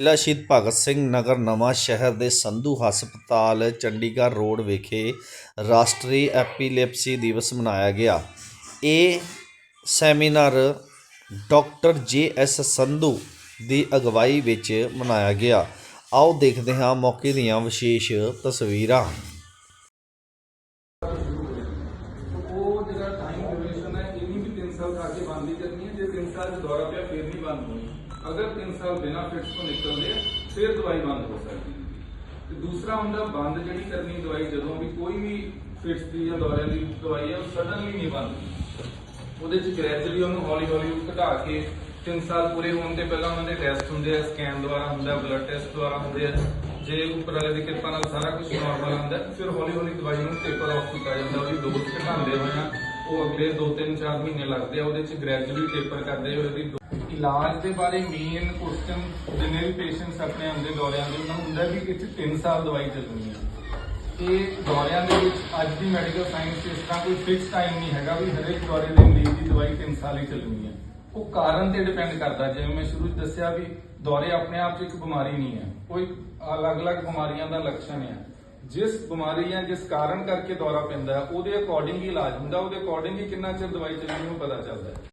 ਜ਼ਿਲ੍ਹਾ ਸ਼ਹੀਦ ਭਗਤ ਸਿੰਘ ਨਗਰ ਨਵਾਂ ਸ਼ਹਿਰ ਦੇ ਸੰਧੂ ਹਸਪਤਾਲ, ਚੰਡੀਗੜ੍ਹ ਰੋਡ ਵਿਖੇ ਰਾਸ਼ਟਰੀ ਐਪੀਲੈਪਸੀ ਦਿਵਸ ਮਨਾਇਆ ਗਿਆ। ਇਹ seminar doctor J S Sandhu ਦੀ ਅਗਵਾਈ ਵਿੱਚ ਮਨਾਇਆ ਗਿਆ। ਆਓ ਦੇਖਦੇ ਹਾਂ ਮੌਕੇ ਦੀਆਂ ਵਿਸ਼ੇਸ਼ ਤਸਵੀਰਾਂ। ਉਹ ਜਿਹੜਾ ਟਾਈਮ ਡਿਊਰੇਸ਼ਨ ਹੈ, ਇਹ ਵੀ 3 ਸਾਲ ਖਾ ਕੇ ਕਰਨੀ ਹੈ। ਜੇ 3 ਸਾਲ ਚ ਪਿਆ, ਫਿਰ ਨਹੀਂ ਬੰਦ ਹੋਣੀ ਅਗਰ 3 ਸਾਲ ਬਿਨਾਂ ਫਿਟਸ ਤੋਂ ਨਿਕਲਦੇ ਆ ਫਿਰ ਦਵਾਈ ਬੰਦ ਹੋ ਸਕਦੀ ਹੈ। ਤੇ ਦੂਸਰਾ ਹੁੰਦਾ, ਬੰਦ ਜਿਹੜੀ ਕਰਨੀ ਦਵਾਈ, ਜਦੋਂ ਵੀ ਕੋਈ ਵੀ ਫਿਟਸ ਦੀ ਜਾਂ ਦੌਰਿਆਂ ਦੀ ਦਵਾਈ ਹੈ, ਉਹ ਸਡਨਲੀ ਨਹੀਂ ਬੰਦ ਉਹਦੇ ਚ ਗ੍ਰੈਜੂਅਲੀ ਉਹਨੂੰ ਹੌਲੀ ਹੌਲੀ ਘਟਾ ਕੇ 3 ਸਾਲ ਪੂਰੇ ਹੋਣ ਤੇ ਪਹਿਲਾਂ ਉਹਨਾਂ ਦੇ ਟੈਸਟ ਹੁੰਦੇ ਆ ਸਕੈਨ ਦੁਆਰਾ ਹੁੰਦਾ ਬਲੱਡ ਟੈਸਟ ਦੁਆਰਾ ਹੁੰਦੇ ਆ। ਜੇ ਉੱਪਰ ਵਾਲੇ ਦੀ ਕਿਰਪਾ ਨਾਲ ਸਾਰਾ ਕੁਝ ਨਾਰਮਲ ਆਉਂਦਾ ਫਿਰ ਹੌਲੀ ਹੌਲੀ ਦਵਾਈ ਨੂੰ ਟੇਪਰ ਆਫ ਕੀਤਾ ਜਾਂਦਾ, ਉਹਦੀ ਡੋਜ਼ ਘਟਾਉਂਦੇ ਹੋਏ ਆ ਉਹ ਅਗਲੇ 2-3-4 ਮਹੀਨੇ ਲੱਗਦੇ ਆ, ਉਹਦੇ ਚ ਗ੍ਰੈਜੂਅਲੀ ਟੇਪਰ ਕਰਦੇ ਹੋਏ ਉਹਦੀ ਇਲਾਜ ਦੇ ਬਾਰੇ ਮੇਨ ਕੁਐਸਚਨ ਜਿੰਨੇ ਵੀ ਪੇਸ਼ੈਂਟਸ ਆਪਣੇ ਆਉਂਦੇ ਦੌਰਿਆਂ ਦੇ, ਉਹਨਾਂ ਨੂੰ ਹੁੰਦਾ ਵੀ ਇਹ 'ਚ 3 ਸਾਲ ਦਵਾਈ ਚੱਲਣੀ ਹੈ। ਇਹ ਦੌਰਿਆਂ ਦੇ ਵਿੱਚ ਅੱਜ ਦੀ ਮੈਡੀਕਲ ਸਾਇੰਸ ਇਸ ਤਰ੍ਹਾਂ ਕੋਈ ਫਿਕਸ ਟਾਈਮ ਨਹੀਂ ਹੈਗਾ ਵੀ ਹਰੇਕ ਦੌਰੇ ਦੇ ਮਰੀਜ਼ ਦੀ ਦਵਾਈ 3 ਸਾਲ ਹੀ ਚੱਲਣੀ ਹੈ। ਉਹ ਕਾਰਨ ਤੇ ਡਿਪੈਂਡ ਕਰਦਾ, ਜਿਵੇਂ ਮੈਂ ਸ਼ੁਰੂ 'ਚ ਦੱਸਿਆ ਵੀ ਦੌਰੇ ਆਪਣੇ ਆਪ 'ਚ ਇੱਕ ਬਿਮਾਰੀ ਨਹੀਂ ਹੈ, ਕੋਈ ਅਲੱਗ-ਅਲੱਗ ਬਿਮਾਰੀਆਂ ਦਾ ਲੱਛਣ ਹੈ। ਜਿਸ ਬਿਮਾਰੀ ਜਾਂ ਜਿਸ ਕਾਰਨ ਕਰਕੇ ਦੌਰਾ ਪੈਂਦਾ ਹੈ, ਉਹਦੇ ਅਕੋਰਡਿੰਗ ਹੀ ਇਲਾਜ ਹੁੰਦਾ, ਉਹਦੇ ਅਕੋਰਡਿੰਗ ਹੀ ਕਿੰਨਾ ਚਿਰ ਦਵਾਈ ਚੱਲਣੀ ਉਹ ਪਤਾ ਚੱਲਦਾ ਹੈ।